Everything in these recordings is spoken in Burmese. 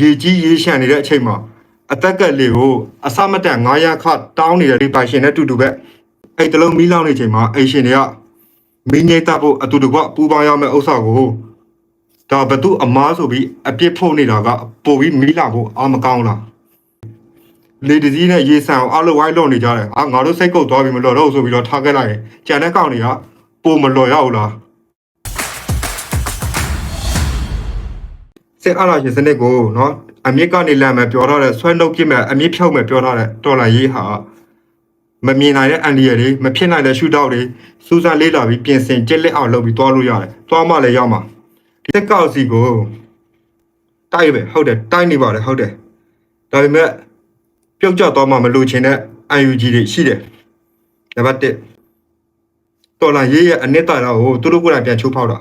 ရေကြီးရေရှမ်းနေတဲ့အချိန်မှာအသက်ကက်လေးကိုအစမတန်900ခတောင်းနေတဲ့ဒီပိုင်ရှင်နဲ့တူတူပဲအဲ့တလုံးမီးလောင်နေချိန်မှာအိမ်ရှင်တွေကမင်းငိတ်တပ်ဖို့အတူတကွပူပေါင်းရမယ့်ဥစ္စာကိုဒါဘသူအမားဆိုပြီးအပြစ်ဖို့နေတာကပိုပြီးမီးလာဖို့အာမကောင်းလားလေတစည်းနဲ့ရေဆန်အောင်အလိုဝိုင်းလွန်နေကြတယ်အာငါတို့စိတ်ကုတ်သွားပြီမလော်တော့ဘူးဆိုပြီးတော့ထားခဲ့လိုက်ရင်ကြံတဲ့ကောင်တွေကပိုမလော်ရဘူးလား စစ်အာဏာရှင်စနစ်ကိုနော်အမြင့်ကနေလမ်းမဲ့ပြောထားတဲ့ဆွဲနှုတ်ပြစ်မဲ့အမြင့်ဖြုတ်မဲ့ပြောထားတဲ့တော်လာရေးဟာမမြင်နိုင်တဲ့အန်ဒီရတွေမဖြစ်နိုင်တဲ့ရှုထောက်တွေစူးစမ်းလေးလာပြီးပြင်ဆင်ကြက်လက်အောင်လုပ်ပြီးသွားလို့ရတယ်။သွားမှလည်းရောက်မှာဒီတက်ကောက်စီကိုတိုက်ပဲဟုတ်တယ်တိုက်နေပါတယ်ဟုတ်တယ်။ဒါပေမဲ့ပြုတ်ကျသွားမှမလို့ချင်တဲ့ UNG တွေရှိတယ်။နံပါတ်1တော်လာရေးရဲ့အနှစ်သာရကိုသူတို့ကိုယ်တိုင်ပြန်ချိုးဖောက်တာ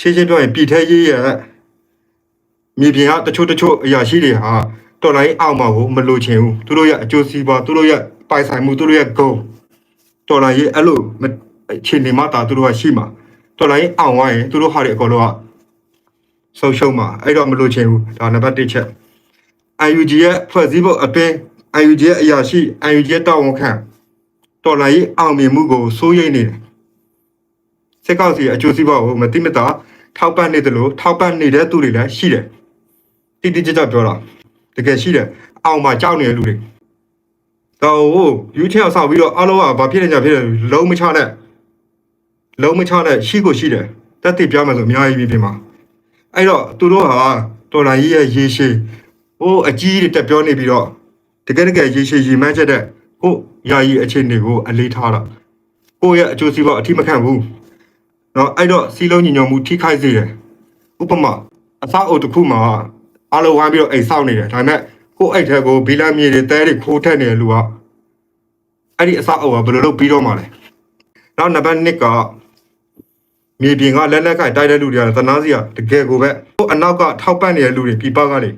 ရှင်းရှင်းပြောရင်ပြည်ထဲရေးရဲ့ မြေပြင်ကတချို့တချို့အရာရှိတွေဟာတော်လိုင်းအောင်မှာကိုမလိုချင်ဘူးသူတို့ရဲ့အကျိုးစီးပွားသူတို့ရဲ့ပိုင်ဆိုင်မှုသူတို့ရဲ့ဂုဏ်တော်လိုင်းရဲ့အဲ့လိုမအခြေအနေမှာဒါသူတို့ကရှိမှာတော်လိုင်းအောင်သွားရင်သူတို့ဟာတွေအကုန်လုံးကဆုံးရှုံးမှာအဲ့တော့မလိုချင်ဘူးဒါနံပါတ်1ချက် UNG ရဲ့ဖွဲ့စည်းပုံအတွင်း UNG ရဲ့အရာရှိ UNG ရဲ့တာဝန်ခံတော်လိုင်းရဲ့အောင်မြင်မှုကိုစိုးရိမ်နေတယ်စစ်ကောက်စီအကျိုးစီးပွားကိုမတိမတာထောက်ပံ့နေတယ်လို့ထောက်ပံ့နေတဲ့သူတွေလည်းရှိတယ် တိတိကျကျပြောတာတကယ်ရှိတယ်အောင်မှာကြောက်နေတဲ့လူတွေတော့ဟိုယူချင်အောင်ဆောက်ပြီးတော့အလုံးကဘာဖြစ်နေကြဖြစ်တယ်လုံးမချနဲ့လုံးမချနဲ့ရှိကိုရှိတယ်တက်တိပြောမယ်ဆိုအများကြီးပြပြမှာအဲ့တော့သူတို့ဟာတော်လိုင်းကြီးရဲ့ရေရှည်ဟိုအကြီးတွေတက်ပြောနေပြီးတော့တကယ်တကယ်ရေရှည်ရေမှန်းချက်တဲ့ဟိုယာယီအခြေအနေကိုအလေးထားတာကိုယ့်ရဲ့အကျိုးစီးပွားအထိမခံဘူးเนาะအဲ့တော့စီလုံးညီညွတ်မှုထိခိုက်စေတယ်ဥပမာအစအုပ်တစ်ခုမှာ အားလုံးဝိုင်းပြီးတော့အိမ်ဆောက်နေတယ်ဒါပေမဲ့ကိုယ့်အိတ်ထဲကိုဘီလာမြေတွေတဲတွေခိုးထက်နေတဲ့လူကအဲ့ဒီအဆောက်အအုံကဘယ်လိုလုပ်ပြီးတော့မှလဲနောက်နံပါတ်1ကမြေပြင်ကလက်လက်ကင်တိုက်တဲ့လူတွေကသနာစီကတကယ်ကိုပဲဟိုအနောက်ကထောက်ပံ့နေတဲ့လူတွေပြပကနေ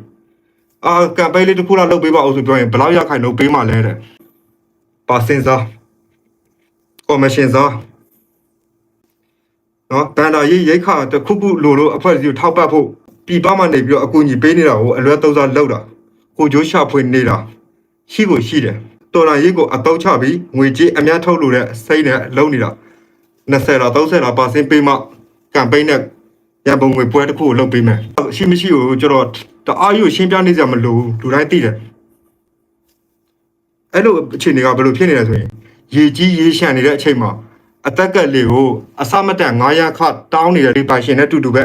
အာကမ်ပိန်းလေးတစ်ခုလောက်လုပ်ပေးပါအောင်ဆိုပြောရင်ဘယ်လောက်ရခိုင်လို့ပေးမှလဲတဲ့ပါစင်စာကော်မရှင်စာနော်ဘန်ဒါရေးရိတ်ခါတစ်ခုခုလိုလို့အဖွဲ့အစည်းကိုထောက်ပံ့ဖို့ ပြည်ပမှာနေပြီးတော့အကူအညီပေးနေတာကိုအလွဲသုံးစားလုပ်တာကိုကျိုးရှာဖွေနေတာရှိကိုရှိတယ်တော်လာရိတ်ကိုအတော့ချပြီးငွေကြေးအများထုတ်လို့တဲ့စိတ်နဲ့လုပ်နေတာ20လား30လားပါစင်းပေးမှကမ်ပိန်းနဲ့ရန်ပုံငွေပွဲတစ်ခုကိုလုပ်ပေးမယ်ရှိမရှိကိုကျွန်တော်တအားကြီးကိုရှင်းပြနေကြမလို့လူတိုင်းသိတယ်အဲ့လိုအခြေအနေကဘယ်လိုဖြစ်နေလဲဆိုရင်ရေကြီးရေရှမ်းနေတဲ့အချိန်မှာအသက်ကက်လေးကိုအစမတန်900ခတောင်းနေတဲ့ဒီပိုင်ရှင်နဲ့တူတူပဲ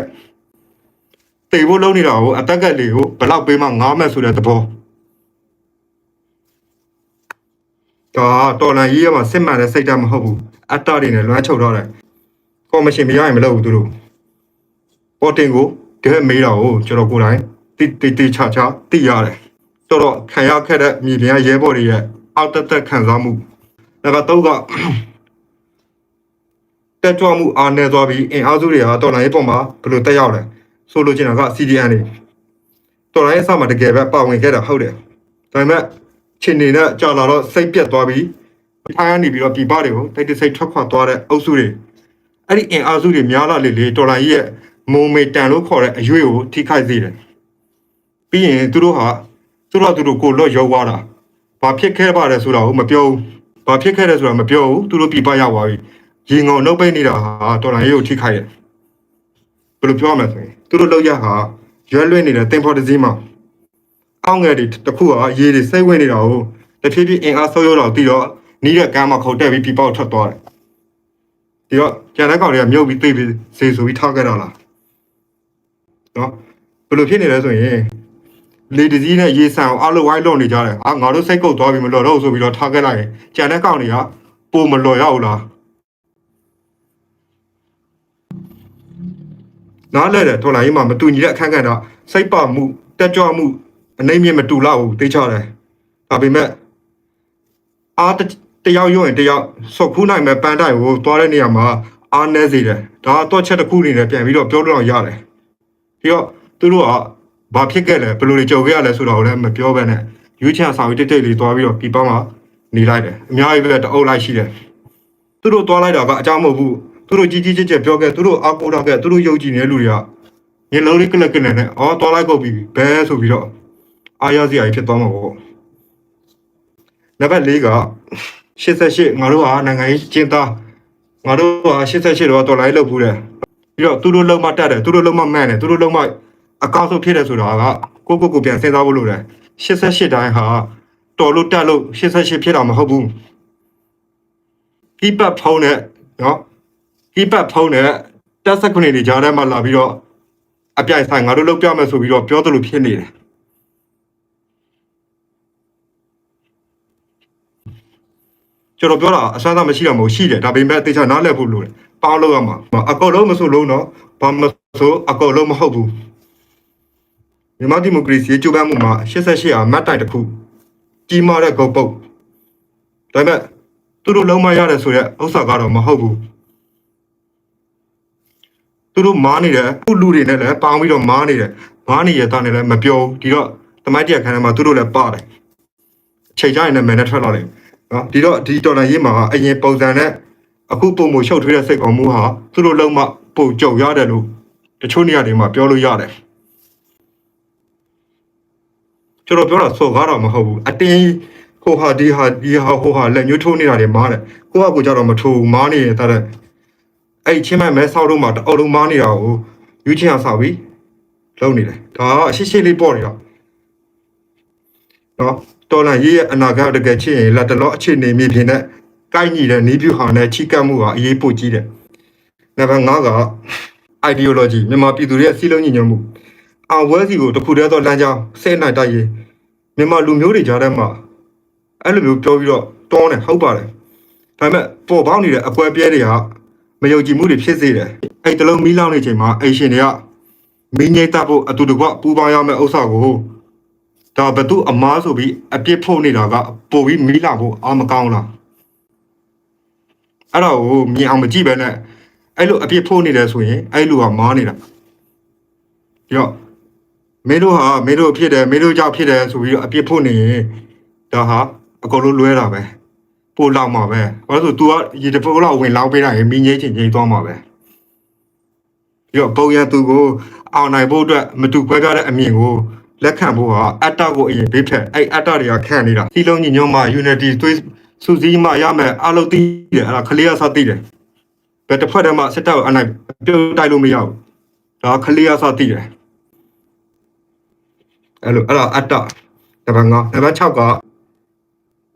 တေဖို့လုံးနေတာကိုအတက်ကက်လေးကိုဘယ်လောက်ပေးမှငားမဲ့ဆိုတဲ့သဘောဒါတော်လန်ရေးရမှာစစ်မှန်တဲ့စိတ်ဓာတ်မဟုတ်ဘူးအတ္တတွေနဲ့လွှမ်းချုပ်ထားတယ်ကော်မရှင်မရရင်မလုပ်ဘူးသူတို့ပေါ်တင်ကိုတကယ်မေးတာကိုကျွန်တော်ကိုယ်တိုင်တိတိတိချာချာသိရတယ်တော်တော်ခံရခဲ့တဲ့မြေပြင်ရဲဘော်တွေရဲ့အောက်တက်တက်ခံစားမှုနံပါတ်3ကတက်ကြွမှုအားနည်းသွားပြီးအင်အားစုတွေဟာတော်လန်ရေးပေါ်မှာဘယ်လိုတက်ရောက်လဲ ဆိုလိုချင်တာက CDN တွေတော်လိုင်းအစမှာတကယ်ပဲပါဝင်ခဲ့တာဟုတ်တယ်ဒါပေမဲ့ချင်းနေနဲ့ကြာလာတော့စိတ်ပြတ်သွားပြီးအားရနေပြီးတော့ပြပတွေကိုတိတ်တိတ်စိတ်ထွက်ခွာသွားတဲ့အုပ်စုတွေအဲ့ဒီအင်အားစုတွေများလာလေလေတော်လိုင်းရဲ့မုံမေတန်လို့ခေါ်တဲ့အရွေးကိုထိခိုက်စေတယ်ပြီးရင်သူတို့ဟာသူတို့ကသူတို့ကိုလော့ရောက်သွားတာဘာဖြစ်ခဲ့ပါတယ်ဆိုတာကိုမပြောဘူးဘာဖြစ်ခဲ့တယ်ဆိုတာမပြောဘူးသူတို့ပြပရောက်သွားပြီရေငုံနှုတ်ပိတ်နေတာဟာတော်လိုင်းရဲ့ကိုထိခိုက်တယ်ဘယ်လိုပြောရမလဲဆိုရင် သူတို့လောက်ရဟာရွက်လွင့်နေတဲ့တင်ဖော်တစ်စည်းမှာအောက်ငယ်တွေတစ်ခုကရေတွေစိတ်ဝင်နေတာကိုတဖြည်းဖြည်းအင်အားဆုပ်ရောတော့ပြီးတော့နီးတဲ့ကမ်းမှာခုန်တက်ပြီးပြပေါက်ထွက်သွားတယ်ဒီတော့ကျန်တဲ့ကောင်တွေကမြုပ်ပြီးသိပြီးစေဆိုပြီးထားခဲ့တာလားနော်ဘယ်လိုဖြစ်နေလဲဆိုရင်လေတစည်းနဲ့ရေဆန်အောင်အလိုဝိုင်းလွန်နေကြတယ်အာငါတို့စိတ်ကုတ်သွားပြီမလော်တော့ဘူးဆိုပြီးတော့ထားခဲ့လိုက်ရင်ကျန်တဲ့ကောင်တွေကပုံမလော်ရဘူးလား နားလဲတယ်တော်လိုင်းမှာမတူညီတဲ့အခန်းကဏ္ဍစိတ်ပါမှုတက်ကြွမှုအနေမြင့်မတူလောက်ဘူးသိချတယ်ဒါပေမဲ့အားတစ်တယောက်ရုံရင်တယောက်ဆော့ဖူးနိုင်မဲ့ပန်းတိုင်ကိုသွားတဲ့နေရာမှာအားနည်းစေတယ်ဒါကတော့ချက်တစ်ခုအနေနဲ့ပြန်ပြီးတော့ပြောတော့ရတယ်ပြီးတော့သူတို့ကဘာဖြစ်ခဲ့လဲဘယ်လိုတွေကြုံခဲ့ရလဲဆိုတာကိုလည်းမပြောဘဲနဲ့ရွေးချယ်ဆောင်တိတ်တိတ်လေးသွားပြီးတော့ပြပမှာနေလိုက်တယ်အများကြီးပဲတအုပ်လိုက်ရှိတယ်သူတို့သွားလိုက်တာကအကြောင်းမဟုတ်ဘူး သူတို့ကြီးကြီးကျယ်ကျယ်ပြောခဲ့သူတို့အားကိုးတော့ခဲ့သူတို့ယုံကြည်နေတဲ့လူတွေကညလုံးလေးကလက်ကလနဲ့အော်သွားလိုက်ကုန်ပြီဘဲဆိုပြီးတော့အားရစရာကြီးဖြစ်သွားမှာပေါ့နံပါတ်၄က88ငါတို့ဟာနိုင်ငံရေးကျင်းသားငါတို့ဟာ88တော့တော်လိုင်းလုပ်ဘူးတယ်ပြီးတော့သူတို့လုံးမတက်တယ်သူတို့လုံးမမှန်တယ်သူတို့လုံးမအကောင့်ဆုံးဖြစ်တယ်ဆိုတာကကိုကိုကိုပြန်စဉ်းစားဖို့လိုတယ်88တိုင်းဟာတော်လို့တက်လို့88ဖြစ်တာမဟုတ်ဘူး keep up ဖုန်းနဲ့ နော် keep up ဖုန်းနဲ့တက်ဆက်ခွနေနေကြားထဲမှာလာပြီးတော့အပြိုင်ဆိုင်ငါတို့လောက်ပြမယ်ဆိုပြီးတော့ပြောသလိုဖြစ်နေတယ်ကျွန်တော်ပြောတာအဆန်းသားမရှိတာမဟုတ်ရှိတယ်ဒါပေမဲ့အသေးချာနားလည်ဖို့လိုတယ်ပေါင်းလို့ရမှာအကောလုံးမဆိုလုံးတော့ဘာမဆိုအကောလုံးမဟုတ်ဘူးမြန်မာဒီမိုကရေစီကြိုးပမ်းမှုမှာ88အာမတ်တိုင်တစ်ခုကြီးမားတဲ့ဂုတ်ပုတ်ဒါပေမဲ့သူတို့လုံးမရတယ်ဆိုရက်ဥစ္စာကတော့မဟုတ်ဘူး သူတို့မားနေတယ်ခုလူတွေနဲ့လည်းပေါင်းပြီးတော့မားနေတယ်မားနေရတာနဲ့လည်းမပြောဘူးဒီတော့တမိုက်တရခန်းထဲမှာသူတို့လည်းပါတယ်ချိန်ကြရင်လည်းမယ်နဲ့ထွက်လာတယ်နော်ဒီတော့ဒီတော်လန်ရေးမှာအရင်ပုံစံနဲ့အခုပုံမှုရှုပ်ထွေးတဲ့စိတ်ကောင်မှုဟာသူတို့လုံးမပုံကြုံရတယ်လို့တချို့နေရာတွေမှာပြောလို့ရတယ်ကျွန်တော်ပြောတာစော်ကားတော့မဟုတ်ဘူးအတင်းဟိုဟာဒီဟာဒီဟာဟိုဟာလက်ညှိုးထိုးနေတာတွေမားတယ်ကိုကကိုကြတော့မထိုးဘူးမားနေရတဲ့ အဲ့ချင်းမိုင်မဲဆောက်တော့မှတအုပ်လုံးမားနေတာကိုယူချင်းအောင်ဆောက်ပြီးလုံနေတယ်ဒါကအရှိရှိလေးပေါ့နေတော့နော်တော်လန်ရေးရဲ့အနာဂတ်တကယ်ချင်းရင်လက်တလောအခြေအနေမြေပြင်နဲ့ကိုက်ညီတဲ့နီးပြူဟာနဲ့ချိကပ်မှုကအရေးပိုကြီးတယ်နံပါတ်5က ideology မြန်မာပြည်သူတွေရဲ့စီလုံးညီညွတ်မှုအောင်ဝဲစီကိုတခုတည်းသောလမ်းကြောင်းဆဲနိုင်တိုက်ရေးမြန်မာလူမျိုးတွေကြားထဲမှာအဲ့လိုမျိုးပြောပြီးတော့တွန်းတယ်ဟုတ်ပါတယ်ဒါပေမဲ့ပေါ်ပေါက်နေတဲ့အကွဲပြဲတွေက မယုံကြည်မှုတွေဖြစ်စေတယ်အဲ့တလုံးမီးလောင်နေချိန်မှာအိမ်ရှင်တွေကမင်းငိမ့်တပ်ဖို့အတူတကွပူပေါင်းရမယ့်ဥစ္စာကိုဒါဘသူအမားဆိုပြီးအပြစ်ဖို့နေတာကပို့ပြီးမီးလောင်ဖို့အာမကောင်းလားအဲ့တော့ဟိုမြင်အောင်မကြည့်ပဲနဲ့အဲ့လိုအပြစ်ဖို့နေတယ်ဆိုရင်အဲ့လိုကမားနေတာပြီးတော့မင်းတို့ဟာမင်းတို့ဖြစ်တယ်မင်းတို့ကြောင့်ဖြစ်တယ်ဆိုပြီးတော့အပြစ်ဖို့နေရင်ဒါဟာအကုန်လုံးလွဲတာပဲ ပို့လောက်မှာပဲဘာလို့ဆို तू ကရေတပုတ်လောက်ဝင်လောက်ပေးတာရင်မင်းငိမ့်ချင်ငိမ့်သွားမှာပဲပြီးတော့ပုံရသူကိုအောင်နိုင်ဖို့အတွက်မတူခွဲပြားတဲ့အမြင်ကိုလက်ခံဖို့ဟာအတ္တကိုအရင်ဘေးဖက်အဲ့အတ္တတွေကခံနေတာစီလုံးညီညွတ်မှ unity သွေးစုစည်းမှရမယ်အလုပ်သိတယ်အဲ့ဒါခလေးရစသိတယ်ဘယ်တစ်ဖက်တည်းမှစစ်တပ်ကိုအနိုင်ပြုတ်တိုက်လို့မရဘူးဒါခလေးရစသိတယ်အဲ့လိုအဲ့ဒါအတ္တနံပါတ်5နံပါတ်6က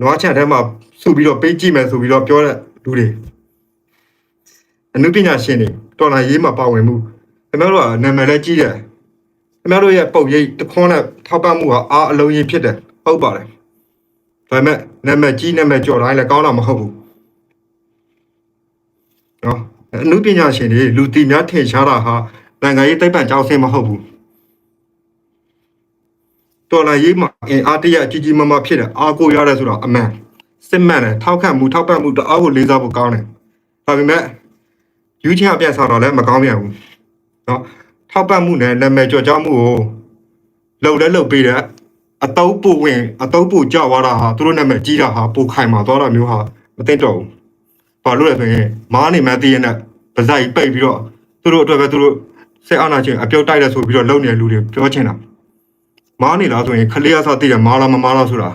နွားချက်ထဲမှာစုပြီးတော့ပေးကြည့်မယ်ဆိုပြီးတော့ပြောတဲ့လူတွေအနုပညာရှင်တွေတော်လာရေးမှာပါဝင်မှုခင်ဗျားတို့ကနာမည်လည်းကြီးတယ်ခင်ဗျားတို့ရဲ့ပုံရိပ်တခွန်းနဲ့ထောက်ပံ့မှုကအားအလုံးကြီးဖြစ်တယ်ဟုတ်ပါတယ်ဒါပေမဲ့နာမည်ကြီးနာမည်ကျော်တိုင်းလည်းကောင်းတာမဟုတ်ဘူးနော်အနုပညာရှင်တွေလူတီများထင်ရှားတာဟာနိုင်ငံရေးသိပ္ပံကျောင်းဆင်းမဟုတ်ဘူး တော်လာရေးမှာအင်အားတရကြီးကြီးမားမားဖြစ်တယ်အားကိုရရတယ်ဆိုတော့အမှန်စစ်မှန်တယ်ထောက်ခံမှုထောက်ပံ့မှုတအားကိုလေးစားဖို့ကောင်းတယ်ဒါပေမဲ့ယူချင်းအပြတ်ဆောင်တော့လည်းမကောင်းပြန်ဘူးเนาะထောက်ပံ့မှုနဲ့နာမည်ကျော်ကြားမှုကိုလှုပ်လဲလှုပ်ပေးတဲ့အတုံးပူဝင်အတုံးပူကြောက်သွားတာဟာသူတို့နာမည်ကြီးတာဟာပိုခိုင်မာသွားတာမျိုးဟာမသိတော့ဘူးဘာလို့လဲဆိုရင်မားနေမှတည်ရတဲ့ဗဇိုက်ပိတ်ပြီးတော့သူတို့အတွက်ပဲသူတို့စိတ်အာဏာချင်းအပြုတ်တိုက်တယ်ဆိုပြီးတော့လုံနေတဲ့လူတွေပြောချင်တာ မားနေလားဆိုရင်ခလေးရစသိတယ်မားလားမမားလားဆိုတာ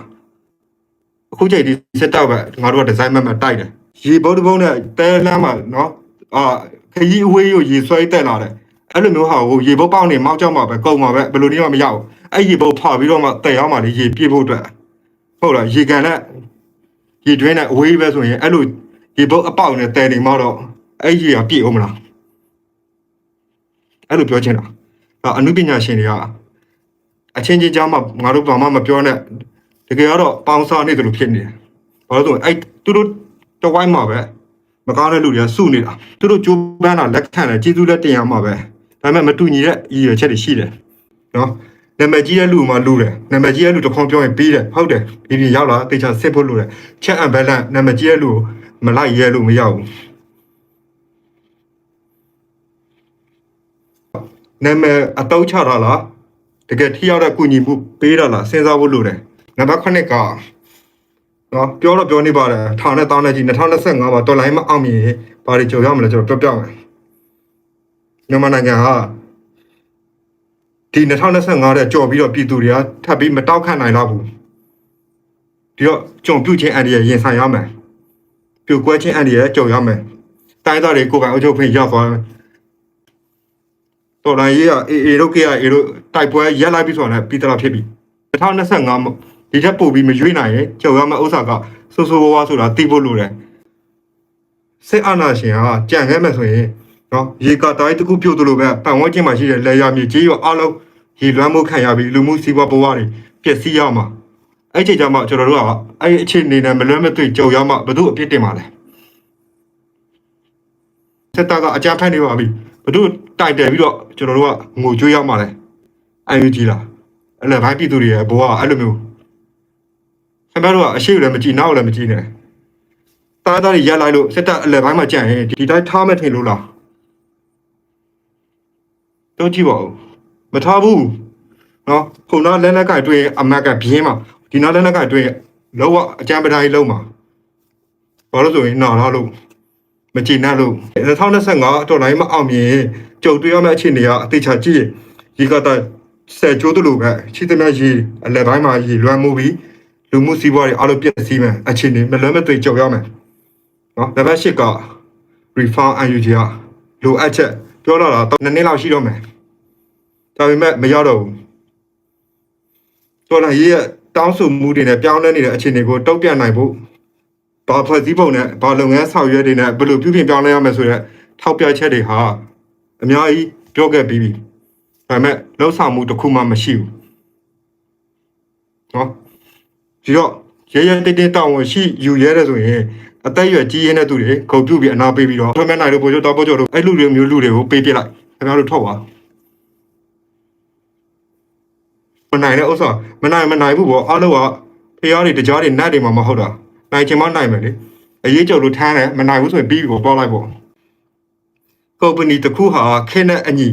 အခုချိန်ဒီစက်တော့ပဲငါတို့ကဒီဇိုင်းမတ်မတ်တိုက်တယ်ရေဘုတ်တဘုံနဲ့တဲလမ်းမှာနော်အာခကြီးအဝေးကိုရေဆွဲတက်လာတယ်အဲ့လိုမျိုးဟာကိုရေဘုတ်ပေါက်နေမောက်ကြောက်မှာပဲကုန်မှာပဲဘယ်လိုနည်းမှမရဘူးအဲ့ရေဘုတ်ဖာပြီးတော့မှတက်ရောက်မှလေရေပြေးဖို့အတွက်ဟုတ်လားရေကန်နဲ့ရေတွင်းနဲ့အဝေးပဲဆိုရင်အဲ့လိုရေဘုတ်အပေါက်နဲ့တဲနေမှတော့အဲ့ရေကပြည့်အောင်မလားအဲ့လိုပြောချင်တာဒါအနုပညာရှင်တွေက အချင်းချင်းကြားမှာငါတို့ဘာမှမပြောနဲ့တကယ်ကတော့ပေါင်းစားနေတယ်လို့ဖြစ်နေတယ်ဘာလို့လဲဆိုရင်အဲ့သူတို့တဝိုင်းမှာပဲမကောင်းတဲ့လူတွေကစုနေတာသူတို့ကြိုးပမ်းတာလက်ခံတယ်ကျေးဇူးလက်တင်ရမှာပဲဒါပေမဲ့မတူညီတဲ့ရည်ရွယ်ချက်တွေရှိတယ်နော်နာမည်ကြီးတဲ့လူမှလူတယ်နာမည်ကြီးတဲ့လူတစ်ခေါက်ပြောရင်ပြီးတယ်ဟုတ်တယ်ဒီပြင်ရောက်လာတေချာစစ်ဖို့လူတယ်ချက်အမ်ဘလန်နာမည်ကြီးတဲ့လူကိုမလိုက်ရဲလို့မရဘူးနာမည်အတုံးချတာလား တကယ်ထိရောက်တဲ့ကုညီမှုပေးတာလားစဉ်းစားဖို့လိုတယ်နံပါတ်9ကနော်ပြောတော့ပြောနေပါတယ်ထောင်နဲ့တောင်းနဲ့ကြီး2025မှာတော်လိုင်းမအောင်မြင်ရင်ဘာတွေကြုံရမလဲကျွန်တော်ပြောပြမယ်မြန်မာနိုင်ငံဟာဒီ2025တဲ့ကြော်ပြီးတော့ပြည်သူတွေကထပ်ပြီးမတောက်ခံနိုင်တော့ဘူးဒီတော့ကြုံပြုတ်ခြင်းအန်ဒီရဲ့ရင်ဆိုင်ရမယ်ပြိုကွဲခြင်းအန်ဒီရဲ့ကြုံရမယ်တိုင်းသားတွေကိုယ်ပိုင်အုပ်ချုပ်ခွင့်ရောက်သွားမယ် တော်လိုင်းရေးကအေအေတို့ကေအေတို့တိုက်ပွဲရက်လိုက်ပြီးဆိုတာနဲ့ပြည်တရာဖြစ်ပြီ2025ဒီထက်ပိုပြီးမရွေးနိုင်ရင်ကြုံရမယ့်ဥစ္စာကဆိုးဆိုးဝါးဝါဆိုတာသိဖို့လိုတယ်စစ်အာဏာရှင်ကကြံခဲ့မယ်ဆိုရင်နော်ရေကတိုင်းတစ်ခုပြုတ်သလိုပဲပတ်ဝန်းကျင်မှာရှိတဲ့လေယာမြေကြီးရောအလုံးရေလွှမ်းမှုခံရပြီးလူမှုစီးပွားဘဝတွေပျက်စီးရမှာအဲ့ချိန်ကျမှကျွန်တော်တို့ကအဲ့ဒီအခြေအနေနဲ့မလွဲမသွေကြုံရမှဘယ်သူအပြစ်တင်မှာလဲစစ်တပ်ကအကြမ်းဖက်နေပါပြီဘယ်သူ တိုက်တယ်ပြီးတော့ကျွန်တော်တို့ကငိုကြွေးရမှာလဲအယူကြီးလားအဲ့လေဘိုင်းပြည်သူတွေရဲ့ဘဝကအဲ့လိုမျိုးခင်ဗျားတို့ကအရှိလည်းမကြည့်နောက်လည်းမကြည့်နဲ့တားသားတွေရက်လိုက်လို့စစ်တပ်အလဲဘိုင်းမှာကြံရင်ဒီတိုင်းထားမဲ့ထင်လို့လားတော့ကြည့်ပါဦးမထားဘူးနော်ခုနလက်လက်ကတွေ့ရင်အမတ်ကပြင်းမှာဒီနောက်လက်လက်ကတွေ့ရင်လောကအကြမ်းပတိုင်းလုံးမှာဘာလို့ဆိုရင်နာလာလို့မကြည်နပ်လို့2025တော်လိုင်းမအောင်မြင် ကြုံတွေ့ရမယ့်အခြေအနေကအသေးချာကြည့်ရင်ဒီကတဆယ်ကျိုးတို့လိုပဲရှိသမျှရေအလဲပိုင်းမှာရေလွှမ်းမှုပြီးလူမှုစီးပွားတွေအလုပ်ပြည့်စည်မယ်အခြေအနေမလွဲမသွေကြုံရမယ်နော်နံပါတ်8က refund UNG ကလိုအပ်ချက်ပြောလာတာနှစ်နှစ်လောက်ရှိတော့မယ်ဒါပေမဲ့မရောက်တော့ဘူးတော်လာရေးရဲ့တောင်းဆိုမှုတွေနဲ့ပြောင်းလဲနေတဲ့အခြေအနေကိုတုံ့ပြန်နိုင်ဖို့ဘာဖွဲ့စည်းပုံနဲ့ဘာလုပ်ငန်းဆောင်ရွက်တွေနဲ့ဘယ်လိုပြုပြင်ပြောင်းလဲရမလဲဆိုတဲ့ထောက်ပြချက်တွေဟာ အများကြီးပြောခဲ့ပြီးပြီဒါပေမဲ့လှုပ်ဆောင်မှုတစ်ခုမှမရှိဘူးနော်ဒီတော့ရဲရဲတိတ်တိတ်တောင်းဝင်ရှိယူရဲတယ်ဆိုရင်အသက်အရွယ်ကြီးရင်းတဲ့သူတွေဂုံပြုတ်ပြီးအနာပေးပြီးတော့ထွန်းမဲနိုင်တို့ပို့ကျော်တော့ပို့ကျော်တို့အဲ့လူတွေမျိုးလူတွေကိုပေးပြလိုက်ခင်ဗျားတို့ထောက်ပါမနိုင်တဲ့ဥစ္စာမနိုင်မနိုင်ဘူးပေါ့အားလုံးကဖျားတွေတကြားတွေနတ်တွေမှမဟုတ်တာနိုင်ချင်မှနိုင်မယ်လေအရေးကြုံလို့ထမ်းတယ်မနိုင်ဘူးဆိုရင်ပြီးပြီပေါ့ပေါက်လိုက်ပေါ့ ကုမ္ပဏီတစ်ခုဟာခင်းတဲ့အညီ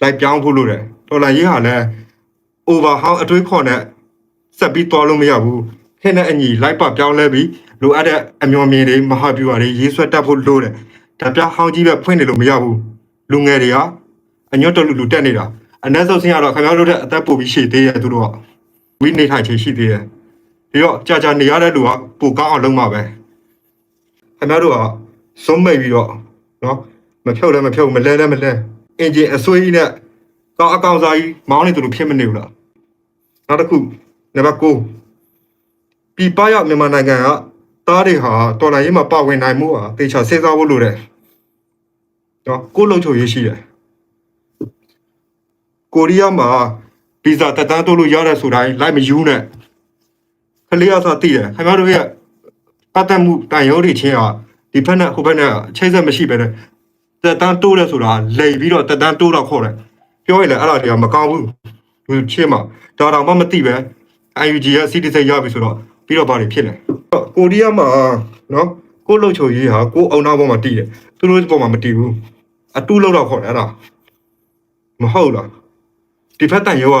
လိုက်ပြောင်းဖို့လို့တယ်ဒေါ်လာရေးဟာလည်း over how အတွေးခေါ်နဲ့ဆက်ပြီးသွားလို့မရဘူးခင်းတဲ့အညီလိုက်ပါပြောင်းလဲပြီးလိုအပ်တဲ့အမျော်မြင်တွေမဟာဗျူဟာတွေရေးဆွဲတတ်ဖို့လိုတယ်ဒါပြဟောင်းကြီးပဲဖွင့်နေလို့မရဘူးလူငယ်တွေကအညွတ်တလူလူတက်နေတာအနက်ဆုံးဆင်းရတော့ခင်ဗျားတို့တဲ့အသက်ပိုပြီးရှည်သေးရဲ့သူတို့ကဝိနေထိုင်ချေရှိသေးရဲ့ပြီးတော့ကြာကြာနေရတဲ့လူကပိုကောင်းအောင်လုပ်မှာပဲခင်ဗျားတို့ကစုံးမိတ်ပြီးတော့နော် မဖြုတ်လည်းမဖြုတ်မလဲလည်းမလဲအင်ဂျင်အဆွေးကြီးနဲ့ကောင်းအကောင်စားကြီးမောင်းနေသူတို့ဖြစ်မနေဘူးလားနောက်တစ်ခုနံပါတ်9ပြည်ပရောက်မြန်မာနိုင်ငံကတားတွေဟာတော်လိုင်းရေးမှာပါဝင်နိုင်မှုဟာတေချာစဉ်းစားဖို့လိုတယ်နော်ကိုယ်လုံချိုရေးရှိတယ်ကိုရီးယားမှာဗီဇာတက်တန်းတိုးလို့ရတဲ့ဆိုတိုင်းလိုက်မယူနဲ့ခလေးရသာတည်တယ်ခင်ဗျားတို့ရဲ့ပတ်သက်မှုတန်ရုံးတွေချင်းဟာဒီဖက်နဲ့ဟိုဘက်နဲ့ချိတ်ဆက်မရှိပဲနဲ့ တက်တန်းတိုးတယ်ဆိုတာလိန်ပြီးတော့တက်တန်းတိုးတော့ခေါ်တယ်ပြောရင်လည်းအဲ့ဒါတွေကမကောင်းဘူးလူချင်းမှာဒါတော့မှမသိပဲ UNG ရဲ့ citizen ရပြီဆိုတော့ပြီးတော့ဘာတွေဖြစ်လဲကိုရီးယားမှာနော်ကိုလှုပ်ချိုရေးဟာကိုအုံနောက်ပေါ်မှာတည်တယ်သူတို့ပေါ်မှာမတည်ဘူးအတူလောက်တော့ခေါ်တယ်အဲ့ဒါမဟုတ်လားဒီဖက်တန်ရောက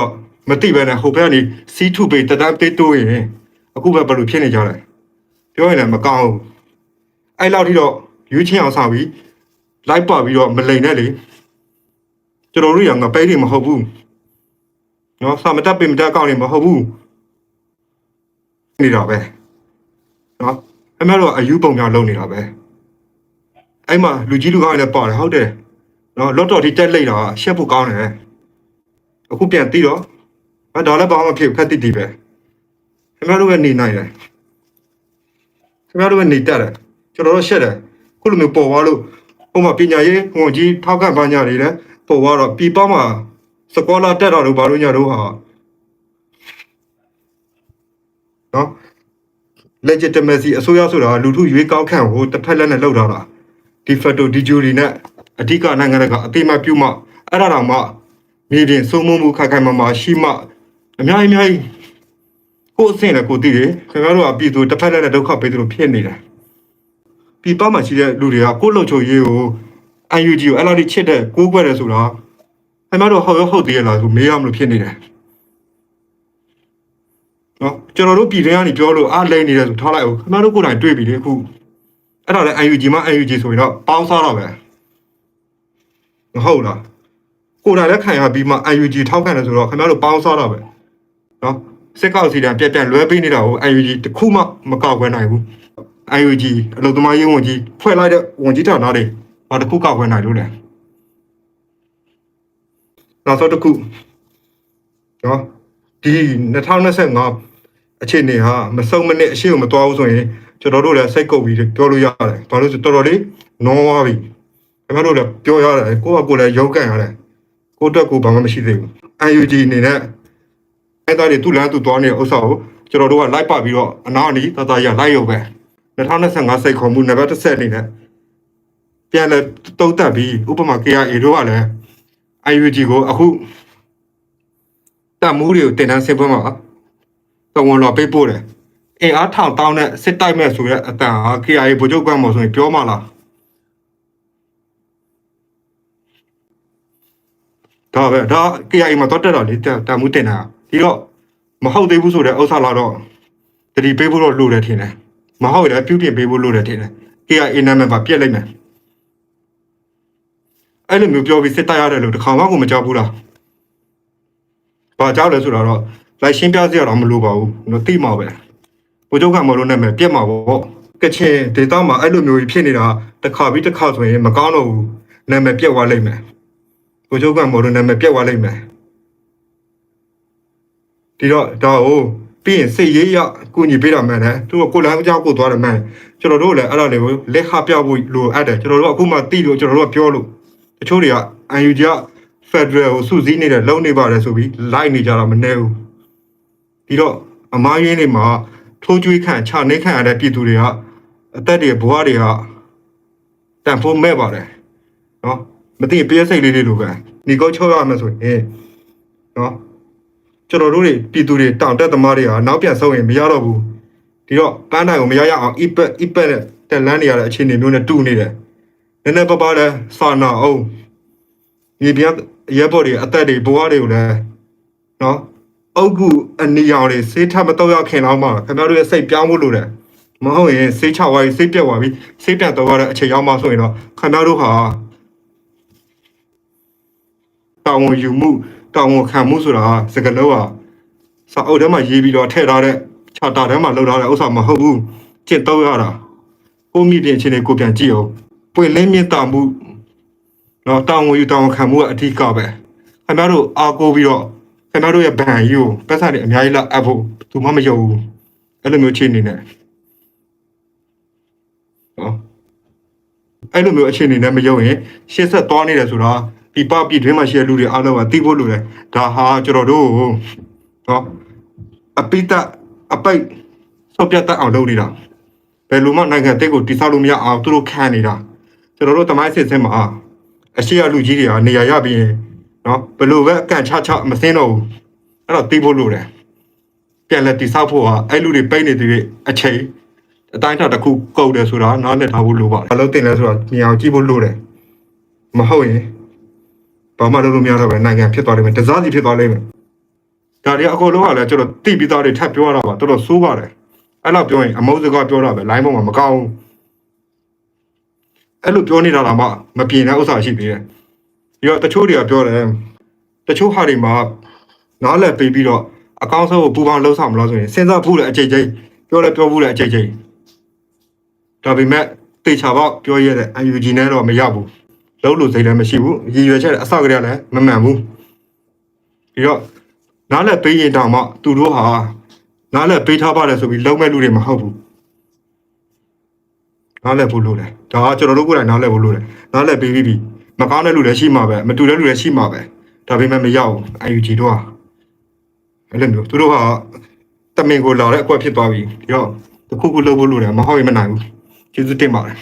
မသိပဲနဲ့ဟိုဘက်ကနေစီးထုပေးတတန်းပေးတိုးရင်အခုပဲဘယ်လိုဖြစ်နေကြလဲပြောရင်လည်းမကောင်းဘူးအဲ့လောက်ထိတော့ယူချင်းအောင်ဆောင်ပြီး လိုက်ပါပြီးတော့မလိန်နဲ့လေကျွန်တော်တို့ရငါပဲတွေမဟုတ်ဘူးနော်စာမတက်ပင်မတက်ကောင်းနေမဟုတ်ဘူးနေတာပဲနော်အမေတို့ကအယူပုံများလုပ်နေတာပဲအဲ့မှာလူကြီးလူကောင်းတွေလည်းပါတယ်ဟုတ်တယ်နော်လော့တော်ထိတက်လိုက်တာရှက်ဖို့ကောင်းတယ်အခုပြန်ပြီးတော့ဘာဒါလည်းဘာမှမဖြစ်ခက်တိတိပဲခင်ဗျားတို့ကနေနိုင်တယ်ခင်ဗျားတို့ကနေတက်တယ်ကျွန်တော်တို့ရှက်တယ်ခုလိုမျိုးပေါ်သွားလို့ ဟိုမှာပညာရေးဟိုကြီးထောက်ခံပညာတွေလည်းပေါ်သွားတော့ပြည်ပမှာစကောလာတက်တာတို့ဘာလို့ညာတို့ဟာနော် legitimacy အစိုးရဆိုတာလူထုရွေးကောက်ခံကိုတစ်ဖက်လက်နဲ့လောက်တာလား de facto de jure နဲ့အဓိကနိုင်ငံကအတိမတ်ပြုမှအဲ့ဒါတော့မှမြေပြင်စိုးမိုးမှုခက်ခိုင်မာမာရှိမှအများကြီးအများကြီးကိုယ်အဆင့်လည်းကိုသိတယ်ခင်ဗျားတို့ကပြည်သူတစ်ဖက်လက်နဲ့ဒုက္ခပေးသလိုဖြစ်နေတာ ပြည်ပမှာရှိတဲ့လူတွေကကိုယ်လုံချိုရေးကို UNG ကိုအဲ့လိုချစ်တဲ့ကိုးကွယ်တယ်ဆိုတာခင်ဗျားတို့ဟုတ်ရောဟုတ်သေးရလားဆိုမေးရမလို့ဖြစ်နေတယ်နော်ကျွန်တော်တို့ပြည်တွင်းကနေပြောလို့အားလိမ့်နေတယ်ဆိုထားလိုက်အောင်ခင်ဗျားတို့ကိုယ်တိုင်တွေ့ပြီလေအခုအဲ့ဒါလည်း UNG မှ UNG ဆိုရင်တော့ပေါင်းစားတော့ပဲမဟုတ်လားကိုယ်တိုင်လည်းခံရပြီးမှ UNG ထောက်ခံတယ်ဆိုတော့ခင်ဗျားတို့ပေါင်းစားတာပဲနော်စစ်ကောက်စီတန်ပြက်ပြက်လွဲပေးနေတာကို UNG တခုမှမကောက်ခွဲနိုင်ဘူး UNG အလုပ်သမားရေးဝန်ကြီးဖွဲ့လိုက်တဲ့ဝန်ကြီးဌာနတွေဘာတခုကောက်ခွဲနိုင်လို့လဲနောက်ဆုံးတစ်ခုနော်ဒီ2025အခြေအနေဟာမဆုံးမနစ်အရှိကိုမတော်ဘူးဆိုရင်ကျွန်တော်တို့လည်းစိတ်ကုပ်ပြီးပြောလို့ရတယ်ဘာလို့ဆိုတော်တော်လေးနောသွားပြီခင်ဗျားတို့လည်းပြောရတယ်ကိုယ့်အကိုလည်းရုန်းကန်ရတယ်ကိုယ့်အတွက်ကိုယ်ဘာမှမရှိသေးဘူး UNG အနေနဲ့အဲ့ဒါတွေသူ့လမ်းသူသွားနေတဲ့ဥစ္စာကိုကျွန်တော်တို့ကလိုက်ပါပြီးတော့အနာအနီးတသားရလိုက်ရုံပဲ 2025စိတ်ခေါ်မှုနံပါတ်10အနေနဲ့ပြန်လဲတုံးတက်ပြီးဥပမာ KRA တို့ကလည်း UNG ကိုအခုတပ်မှုတွေကိုတင်တန်းဆင်းပွဲမှာတဝန်တော်ပေးပို့တယ်အင်အားထောင်တောင်းတဲ့စစ်တိုက်မဲ့ဆိုတဲ့အတန်ဟာ KRA ဗိုလ်ချုပ်ကွမ်းမော်ဆိုရင်ပြောမှလားဒါပဲဒါ KRA မှာတော့တက်တာလေတန်မှုတင်တာဒီတော့မဟုတ်သေးဘူးဆိုတဲ့ဥစ္စာလာတော့တတိပေးဖို့တော့လိုတယ်ထင်တယ် မဟုတ်ရင်လည်းပြုပြင်ပေးဖို့လိုတယ်ထင်တယ် KRA နာမည်ပါပြက်လိုက်မယ်အဲ့လိုမျိုးပြောပြီးစစ်တိုက်ရတယ်လို့တခါမှကိုမကြောက်ဘူးလားဘာကြောက်လဲဆိုတော့လိုက်ရှင်းပြစရာတော့မလိုပါဘူးတို့သိမှာပဲဘိုးချုပ်ကမလို့နာမည်ပြက်မှာပေါ့ကချင်ဒေသမှာအဲ့လိုမျိုးကြီးဖြစ်နေတာတစ်ခါပြီးတစ်ခါဆိုရင်မကောင်းတော့ဘူးနာမည်ပြက်သွားလိမ့်မယ်ဘိုးချုပ်ကမလို့နာမည်ပြက်သွားလိမ့်မယ်ဒီတော့ဒါဟို ပြီးရင်စိတ်ရေးရကုညီပေးတာမှန်တယ်သူကကိုလမ်းကြောက်ကိုသွားတယ်မှန်ကျွန်တော်တို့လည်းအဲ့ဒါတွေကိုလက်ခပြဖို့လိုအပ်တယ်ကျွန်တော်တို့အခုမှသိလို့ကျွန်တော်တို့ကပြောလို့တချို့တွေက UNG က Federal ကိုစုစည်းနေတယ်လုံနေပါတယ်ဆိုပြီးလိုက်နေကြတာမနေဘူးဒီတော့အမားရင်းတွေမှာထိုးကျွေးခံခြာနေခံရတဲ့ပြည်သူတွေကအသက်တွေဘဝတွေကတန်ဖိုးမဲ့ပါတယ်နော်မသိရင်ပြည့်စိတ်လေးတွေလိုပဲညီကောချောရမယ်ဆိုရင်နော် ကျွန်တော်တို့တွေပြည်သူတွေတောင်တက်သမားတွေဟာနောက်ပြန်ဆုံးရင်မရတော့ဘူးဒီတော့ပန်းတိုင်ကိုမရရအောင် iPad iPad နဲ့တက်လန်းနေရတဲ့အခြေအနေမျိုးနဲ့တူနေတယ်နည်းနည်းပါးပါးလဲစာနာအောင်မြေပြရဲဘော်တွေအသက်တွေဘဝတွေကိုလည်းနော်အုတ်ကူအနီရောင်တွေစေးထမတော့ရခင်တော့မှခင်ဗျားတို့ရဲ့စိတ်ပြောင်းဖို့လိုတယ်မဟုတ်ရင်စေးချသွားပြီးစေးပြက်သွားပြီးစေးပြန်တော့ရတဲ့အချိန်ရောက်မှဆိုရင်တော့ခင်ဗျားတို့ဟာတောင်းဝန်ယူမှု တောင်းဝန်ခံမှုဆိုတာစကလုံးဟာစာအုပ်ထဲမှာရေးပြီးတော့ထည့်ထားတဲ့ချာတာထဲမှာလုပ်ထားတဲ့ဥစ္စာမဟုတ်ဘူးကျင့်တော့ရတာကိုမိတင်ချင်းတွေကိုပြန်ကြည့်အောင်ပွင့်လင်းမြင့်တာမှုတော့တောင်းဝန်ယူတောင်းဝန်ခံမှုကအဓိကပဲခင်ဗျားတို့အားကိုးပြီးတော့ခင်ဗျားတို့ရဲ့ဘန်ယူပတ်စံတွေအများကြီးလောက်အပ်ဖို့သူမှမယုံဘူးအဲ့လိုမျိုးအခြေအနေနဲ့နော်အဲ့လိုမျိုးအခြေအနေနဲ့မယုံရင်ရှေ့ဆက်သွားနေတယ်ဆိုတာ ဒီပပြည်တွင်းမှာရှိတဲ့လူတွေအားလုံးကသိဖို့လိုတယ်ဒါဟာကျွန်တော်တို့နော်အပိတအပိတ်စောပြတ်တတ်အောင်လုပ်နေတာဘယ်လိုမှနိုင်ငံတက်ကိုတိဆောက်လို့မရအောင်သူတို့ခံနေတာကျွန်တော်တို့တမိုင်းစစ်စင်းမှာအရှိရလူကြီးတွေကနေရာရပြီးရင်နော်ဘယ်လိုပဲအကန့်ချချမစင်းတော့ဘူးအဲ့တော့သိဖို့လိုတယ်ပြန်လက်တိဆောက်ဖို့ဟာအဲ့လူတွေပိတ်နေတဲ့အချိန်အတိုင်းအတာတစ်ခုကုန်တယ်ဆိုတာနားလည်ထားဖို့လိုပါတယ်အလုပ်တင်လဲဆိုတာမြင်အောင်ကြည့်ဖို့လိုတယ်မဟုတ်ရင် ဘာမှလုပ်လို့မရတော့ပဲနိုင်ငံဖြစ်သွားလိမ့်မယ်တစားစီဖြစ်သွားလိမ့်မယ်ဒါတွေအကုန်လုံးကလည်းကျွန်တော်တိပြီးသားတွေထပ်ပြောရတာပါတော်တော်ဆိုးပါတယ်အဲ့လောက်ပြောရင်အမုန်းစကားပြောတာပဲ line ပေါ်မှာမကောင်းဘူးအဲ့လိုပြောနေတာတော့မှမပြေတဲ့ဥစ္စာရှိသေးတယ်ပြီးတော့တချို့တွေကပြောတယ်တချို့ဟာတွေမှာနားလည်ပေးပြီးတော့အကောင့်ဆုံးကိုပူပေါင်းလှုပ်ဆောင်မလို့ဆိုရင်စဉ်းစားဖို့လည်းအချိန်ချင်းပြောလည်းပြောဖို့လည်းအချိန်ချင်းဒါပေမဲ့တေချာပေါက်ပြောရတဲ့ UNG နဲ့တော့မရဘူး လုံးလို့စိတ်လည်းမရှိဘူးရည်ရွယ်ချက်အဆောက်ကလေးလည်းမမှန်ဘူးပြီးတော့နားလည်းပေးရင်တောင်မှသူတို့ဟာနားလည်းပေးထားပါတယ်ဆိုပြီးလုံးမဲ့လူတွေမဟုတ်ဘူးနားလည်းဖို့လို့တယ်ဒါကကျွန်တော်တို့ကိုယ်တိုင်နားလည်းဖို့လို့တယ်နားလည်းပေးပြီးပြီမကောင်းတဲ့လူလည်းရှိမှာပဲမတူတဲ့လူလည်းရှိမှာပဲဒါပေမဲ့မရဘူး UNG တို့ဟာအဲ့လိုမျိုးသူတို့ဟာတမင်ကိုလာတဲ့အကွက်ဖြစ်သွားပြီပြီးတော့တခုခုလုပ်ဖို့လို့တယ်မဟုတ်ရင်မနိုင်ဘူးကျေးဇူးတင်ပါတယ်